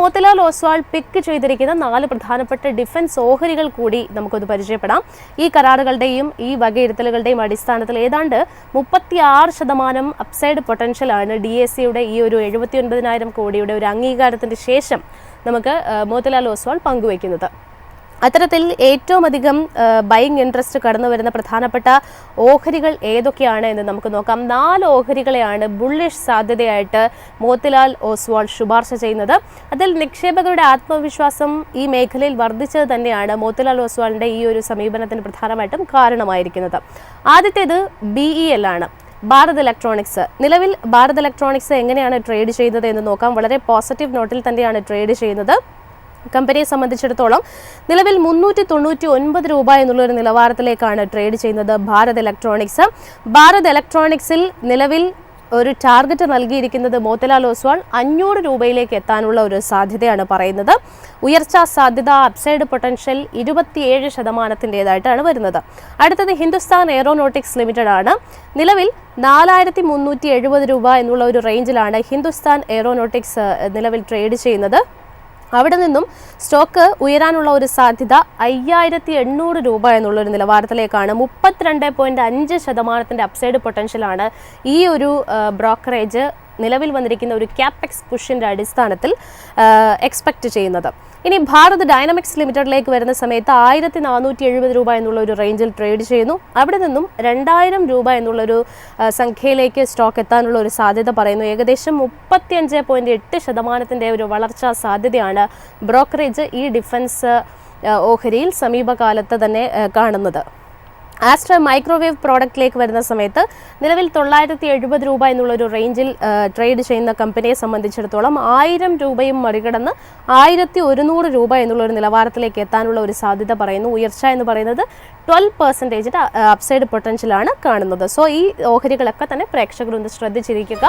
Motilal Oswald പിക്ക് ചെയ്തിരിക്കുന്ന നാല് പ്രധാനപ്പെട്ട ഡിഫൻസ് ഓഹരികൾ കൂടി നമുക്കൊന്ന് പരിചയപ്പെടാം. ഈ കരാറുകളുടെയും ഈ വകയിരുത്തലുകളുടെയും അടിസ്ഥാനത്തിൽ ഏതാണ്ട് മുപ്പത്തി ആറ് ശതമാനം അപ്സൈഡ് പൊട്ടൻഷ്യലാണ് ഡി എസ് സിയുടെ ഈ ഒരു എഴുപത്തി ഒൻപതിനായിരം കോടിയുടെ ഒരു അംഗീകാരത്തിന് ശേഷം നമുക്ക് മോത്തിലാൽ ഓസ്വാൾ പങ്കുവയ്ക്കുന്നത്. അത്തരത്തിൽ ഏറ്റവും അധികം ബൈങ് ഇൻട്രസ്റ്റ് കടന്നു വരുന്ന പ്രധാനപ്പെട്ട ഓഹരികൾ ഏതൊക്കെയാണ് എന്ന് നമുക്ക് നോക്കാം. നാല് ഓഹരികളെയാണ് ബുള്ളിഷ് സാധ്യതയായിട്ട് മോത്തിലാൽ ഓസ്വാൾ ശുപാർശ ചെയ്യുന്നത്. അതിൽ നിക്ഷേപകരുടെ ആത്മവിശ്വാസം ഈ മേഖലയിൽ വർദ്ധിച്ചത് തന്നെയാണ് മോത്തിലാൽ ഓസ്വാളിന്റെ ഈ ഒരു സമീപനത്തിന് പ്രധാനമായിട്ടും കാരണമായിരിക്കുന്നത്. ആദ്യത്തേത് ബി ഇ എൽ ആണ്. ഭാരത് ഇലക്ട്രോണിക്സ് നിലവിൽ ഭാരത് ഇലക്ട്രോണിക്സ് എങ്ങനെയാണ് ട്രേഡ് ചെയ്യുന്നത് എന്ന് നോക്കാം. വളരെ പോസിറ്റീവ് നോട്ടിൽ തന്നെയാണ് ട്രേഡ് ചെയ്യുന്നത്. കമ്പനിയെ സംബന്ധിച്ചിടത്തോളം നിലവിൽ മുന്നൂറ്റി തൊണ്ണൂറ്റി ഒൻപത് രൂപ എന്നുള്ള ഒരു നിലവാരത്തിലേക്കാണ് ട്രേഡ് ചെയ്യുന്നത് ഭാരത് ഇലക്ട്രോണിക്സ് ഭാരത് ഇലക്ട്രോണിക്സിൽ നിലവിൽ ഒരു ടാർഗറ്റ് നൽകിയിരിക്കുന്നത് മോത്തിലാൽ ഓസ്വാൾ അഞ്ഞൂറ് രൂപയിലേക്ക് എത്താനുള്ള ഒരു സാധ്യതയാണ് പറയുന്നത്. ഉയർച്ച സാധ്യത അപ്സൈഡ് പൊട്ടൻഷ്യൽ ഇരുപത്തിയേഴ് ശതമാനത്തിന്റെതായിട്ടാണ് വരുന്നത്. അടുത്തത് ഹിന്ദുസ്ഥാൻ എയറോനോട്ടിക്സ് ലിമിറ്റഡ് ആണ്. നിലവിൽ നാലായിരത്തി മുന്നൂറ്റി എഴുപത് രൂപ എന്നുള്ള ഒരു റേഞ്ചിലാണ് ഹിന്ദുസ്ഥാൻ എയറോനോട്ടിക്സ് നിലവിൽ ട്രേഡ് ചെയ്യുന്നത്. അവിടെ നിന്നും സ്റ്റോക്ക് ഉയരാനുള്ള ഒരു സാധ്യത അയ്യായിരത്തി എണ്ണൂറ് രൂപ എന്നുള്ളൊരു നിലവാരത്തിലേക്കാണ്. മുപ്പത്തിരണ്ട് പോയിന്റ് അഞ്ച് ശതമാനത്തിന്റെ അപ്സൈഡ് പൊട്ടൻഷ്യലാണ് ഈ ഒരു ബ്രോക്കറേജ് നിലവിൽ വന്നിരിക്കുന്ന ഒരു ക്യാപെക്സ് പുഷിന്റെ അടിസ്ഥാനത്തിൽ എക്സ്പെക്ട് ചെയ്യുന്നത്. ഇനി ഭാരത് ഡൈനാമിക്സ് ലിമിറ്റഡിലേക്ക് വരുന്ന സമയത്ത് ആയിരത്തി നാനൂറ്റി എഴുപത് രൂപ എന്നുള്ള ഒരു റേഞ്ചിൽ ട്രേഡ് ചെയ്യുന്നു. അവിടെ നിന്നും രണ്ടായിരം രൂപ എന്നുള്ളൊരു സംഖ്യയിലേക്ക് സ്റ്റോക്ക് എത്താനുള്ള ഒരു സാധ്യത പറയുന്നു. ഏകദേശം മുപ്പത്തിയഞ്ച് പോയിന്റ് എട്ട് ശതമാനത്തിന്റെ ഒരു വളർച്ചാ സാധ്യതയാണ് ബ്രോക്കറേജ് ഈ ഡിഫൻസ് ഓഹരിയിൽ സമീപകാലത്ത് തന്നെ കാണുന്നത്. ആസ്ട്ര മൈക്രോവേവ് പ്രോഡക്റ്റിലേക്ക് വരുന്ന സമയത്ത് നിലവിൽ തൊള്ളായിരത്തി എഴുപത് രൂപ എന്നുള്ളൊരു റേഞ്ചിൽ ട്രേഡ് ചെയ്യുന്ന കമ്പനിയെ സംബന്ധിച്ചിടത്തോളം ആയിരം രൂപയും മറികടന്ന് ആയിരത്തി ഒരുന്നൂറ് രൂപ എന്നുള്ളൊരു നിലവാരത്തിലേക്ക് എത്താനുള്ള ഒരു സാധ്യത പറയുന്നു. ഉയർച്ച എന്ന് പറയുന്നത് ട്വൽവ് പെർസെന്റേജിന്റെ അപ്സൈഡ് പൊട്ടൻഷ്യലാണ് കാണുന്നത്. സോ ഈ ഓഹരികളൊക്കെ തന്നെ പ്രേക്ഷകരൊന്ന് ശ്രദ്ധിച്ചിരിക്കുക.